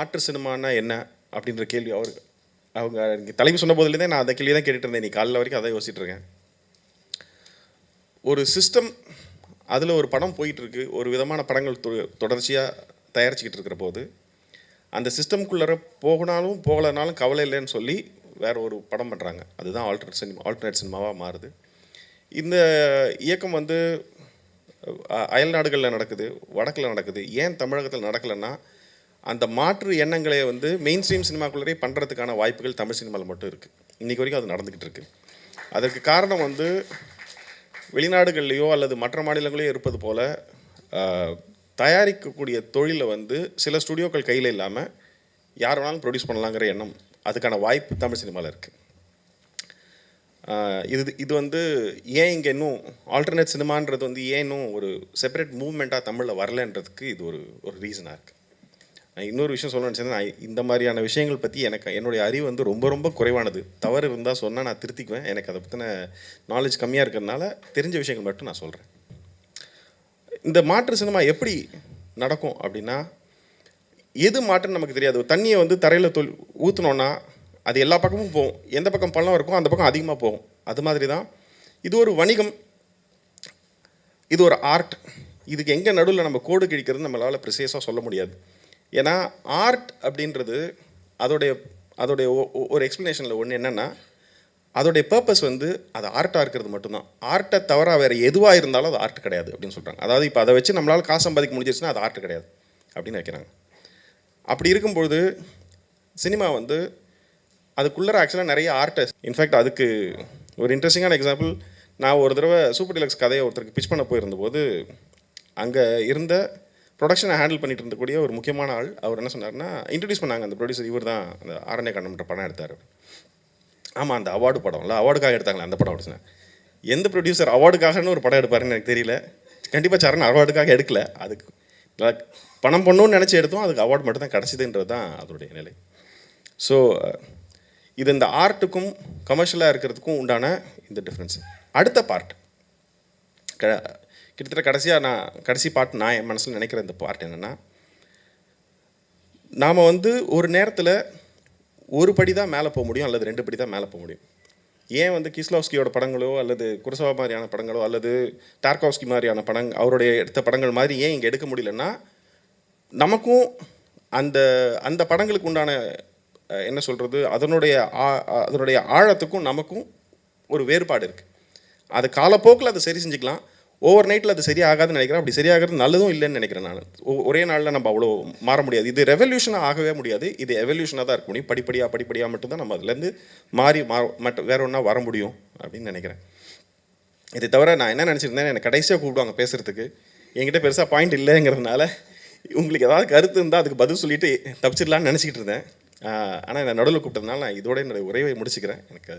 ஆற்று சினிமானா என்ன அப்படின்ற கேள்வி அவர் அவங்க எனக்கு தலைவி சொன்ன போதுலேருந்தே நான் அந்த கேள்வி தான் கேட்டுட்டு இருந்தேன் நீ காலைல வரைக்கும் அதை யோசிச்சுட்டு இருக்கேன் ஒரு சிஸ்டம் அதில் ஒரு படம் போயிட்டுருக்கு ஒரு விதமான படங்கள் தொ- தயாரிச்சிக்கிட்டு இருக்கிற போது அந்த சிஸ்டம்குள்ளார போகினாலும் போகலைனாலும் கவலை இல்லைன்னு சொல்லி வேற ஒரு படம் பண்ணுறாங்க அதுதான் ஆல்டர்னேட் சினிமா ஆல்டர்னேட் சினிமாவாக மாறுது. இந்த இயக்கம் வந்து அயல்நாடுகளில் அயல் நாடுகளில் நடக்குது வடக்கில் நடக்குது. ஏன் தமிழகத்தில் நடக்கலைன்னா அந்த மாற்று எண்ணங்களை வந்து மெயின் ஸ்ட்ரீம் சினிமாக்குள்ளே பண்ணுறதுக்கான வாய்ப்புகள் தமிழ் சினிமாவில் மட்டும் இருக்குது இன்றைக்கி வரைக்கும் அது நடந்துக்கிட்டு இருக்குது அதற்கு காரணம் வந்து வெளிநாடுகள்லையோ அல்லது மற்ற மாநிலங்களையோ இருப்பது போல் தயாரிக்கக்கூடிய தொழிலை வந்து சில ஸ்டுடியோக்கள் கையில் இல்லாமல் யார் வேணாலும் ப்ரொடியூஸ் பண்ணலாங்கிற எண்ணம் அதுக்கான வாய்ப்பு தமிழ் சினிமாவில் இருக்குது இது இது வந்து ஏன் இங்கே இன்னும் ஆல்டர்னேட் சினிமான்றது வந்து ஏன் இன்னும் ஒரு செப்பரேட் மூவ்மெண்ட்டாக தமிழில் வரலன்றதுக்கு இது ஒரு ஒரு ரீசனாக இருக்குது நான் இன்னொரு விஷயம் சொல்லணும்னு நினச்சேன் நான் இந்த மாதிரியான விஷயங்கள் பற்றி எனக்கு என்னுடைய அறிவு வந்து ரொம்ப ரொம்ப குறைவானது. தவறு இருந்தால் சொன்னால் நான் திருத்திக்குவேன். எனக்கு அதை பற்றின நாலேஜ் கம்மியாக இருக்கிறதுனால தெரிஞ்ச விஷயங்கள் மட்டும் நான் சொல்கிறேன் இந்த மாற்று சினிமா எப்படி நடக்கும் அப்படின்னா எது மாற்றுன்னு நமக்கு தெரியாது. தண்ணியை வந்து தரையில் தொல் ஊற்றுனோன்னா அது எல்லா பக்கமும் போகும். எந்த பக்கம் பள்ளம் இருக்கோ அந்த பக்கம் அதிகமாக போகும். அது மாதிரி தான் இது ஒரு வணிகம். இது ஒரு ஆர்ட் இதுக்கு எங்கே நடுவில் நம்ம கோடு கிழிக்கிறது நம்மளால் ப்ரிசேஸாக சொல்ல முடியாது. ஏன்னா ஆர்ட் அப்படின்றது அதோடைய அதோடைய ஒ- ஒரு எக்ஸ்ப்ளனேஷனில் ஒன்று என்னென்னா அதோடைய பர்பஸ் வந்து அது ஆர்ட்டாக இருக்கிறது மட்டும்தான். ஆர்ட்டை தவிர வேறு எதுவாக இருந்தாலும் அது ஆர்ட் கிடையாது அப்படின்னு சொல்கிறாங்க அதாவது இப்போ அதை வச்சு நம்மளால் காசு சம்பாதிக்க முடிஞ்சிருச்சுன்னா அது ஆர்ட் கிடையாது அப்படின்னு வைக்கிறாங்க அப்படி இருக்கும்பொழுது சினிமா வந்து அதுக்குள்ளே ஆக்சுவலாக நிறைய ஆர்டிஸ்ட் இன்ஃபேக்ட் அதுக்கு ஒரு இன்ட்ரெஸ்டிங்கான எக்ஸாம்பிள் நான் ஒரு தடவை சூப்பர் டிலக்ஸ் கதையை ஒருத்தருக்கு பிச் பண்ண போயிருந்தபோது அங்கே இருந்த ப்ரொடக்ஷனை ஹேண்டில் பண்ணிட்டு இருந்தக்கூடிய ஒரு முக்கியமான ஆள் அவர் என்ன சொன்னார்னா இன்ட்ரடியூஸ் பண்ணாங்க அந்த ப்ரொடியூசர் இவர் தான் அந்த ஆரண்ய கண்ணம்ன்ற படம் எடுத்தார். ஆமாம் அந்த அவார்டு படம்ல அவார்டுக்காக எடுத்தாங்களே அந்த படம் சொன்னேன் எந்த ப்ரொடியூசர் அவார்டுக்காகன்னு ஒரு படம் எடுப்பாருன்னு எனக்கு தெரியல. கண்டிப்பாக சரண் அவார்டுக்காக எடுக்கல. அதுக்கு பணம் பண்ணணும்னு நினச்சி எடுத்தோம் அதுக்கு அவார்டு மட்டும் தான் கிடச்சிதுன்றது தான் அதோடைய நிலை. ஸோ இது இந்த ஆர்ட்டுக்கும் கமர்ஷியலாக இருக்கிறதுக்கும் உண்டான இந்த டிஃப்ரென்ஸ் அடுத்த பார்ட் க கிட்டத்தட்ட கடைசியாக நான் கடைசி பார்ட் நான் என் மனசில் நினைக்கிற இந்த பார்ட் என்னென்னா நாம் வந்து ஒரு நேரத்தில் ஒரு படி தான் மேலே போக முடியும் அல்லது ரெண்டு படி தான் மேலே போக முடியும். ஏன் வந்து கிஸ்லாவ்ஸ்கியோட படங்களோ அல்லது குருசவா மாதிரியான படங்களோ அல்லது டார்காவ்ஸ்கி மாதிரியான படங் அவருடைய எடுத்த படங்கள் மாதிரி ஏன் இங்கே எடுக்க முடியலன்னா நமக்கும் அந்த அந்த படங்களுக்கு உண்டான என்ன சொல்கிறது அதனுடைய அதனுடைய ஆழத்துக்கும் நமக்கும் ஒரு வேறுபாடு இருக்குது அது காலப்போக்கில் அதை சரி செஞ்சுக்கலாம் ஓவர் நைட்டில் அது சரியாகாதுன்னு நினைக்கிறேன். அப்படி சரியாகிறது நல்லதும் இல்லைன்னு நினைக்கிறேன் நான். ஒரே நாளில் நம்ம அவ்வளோ மாற முடியாது. இது ரெவல்யூஷனாக ஆகவே முடியாது. இது எவல்யூஷனாக தான் இருக்க முடியும் படிப்படியாக படிப்படியாக மட்டும்தான் நம்ம அதுலேருந்து மாறி மா மற்ற வேற ஒன்றா வர முடியும் அப்படின்னு நினைக்கிறேன். இதை தவிர நான் என்ன நினச்சிருந்தேன் எனக்கு கடைசியாக கூப்பிடுவாங்க பேசுகிறதுக்கு என்கிட்ட பெருசாக பாயிண்ட் இல்லைங்கிறதுனால உங்களுக்கு ஏதாவது கருத்து இருந்தால் அதுக்கு பதில் சொல்லிட்டு தப்பிச்சிடலான்னு நினச்சிக்கிட்டு இருந்தேன். ஆனால் நான் நடுவில் கூப்பிட்டதுனால நான் இதோட என்னுடைய உரையை முடிச்சுக்கிறேன். எனக்கு